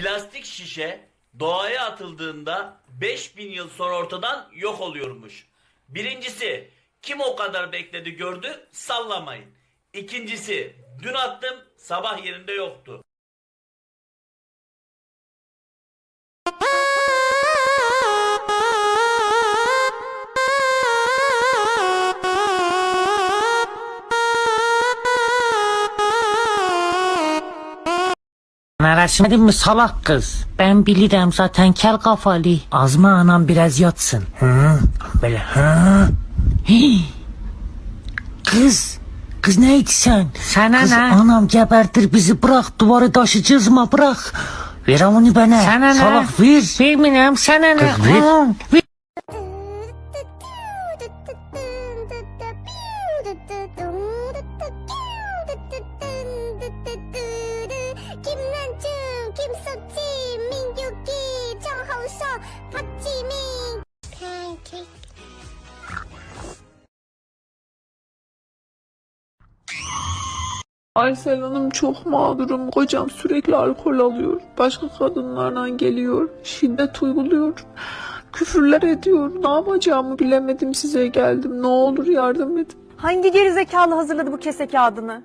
Plastik şişe doğaya atıldığında 5000 yıl sonra ortadan yok oluyormuş. Birincisi kim o kadar bekledi gördü sallamayın. İkincisi dün attım sabah yerinde yoktu. Araştırmadın mı salak kız? Ben bilirim zaten kel kafalı. Azma anam biraz yatsın. Hı? Böyle hı? Hii. Kız. Kız neydi sen? Sana kız, anam gebertir bizi bırak duvarı taşıyacağız mı bırak. Ver onu bana. Sana Salak ver. Vermiyorum sana ne? Kız ver. ver. 김난중, 김서치, 민규기, 정하우서, 박지민. 팬케이크. Aysel Hanım çok mağdurum. Kocam sürekli alkol alıyor. Başka kadınlarla geliyor. Şiddet uyguluyor. Küfürler ediyor. Ne yapacağımı bilemedim size geldim. Ne olur yardım edin. Hangi gerizekalı hazırladı bu kese kağıdını?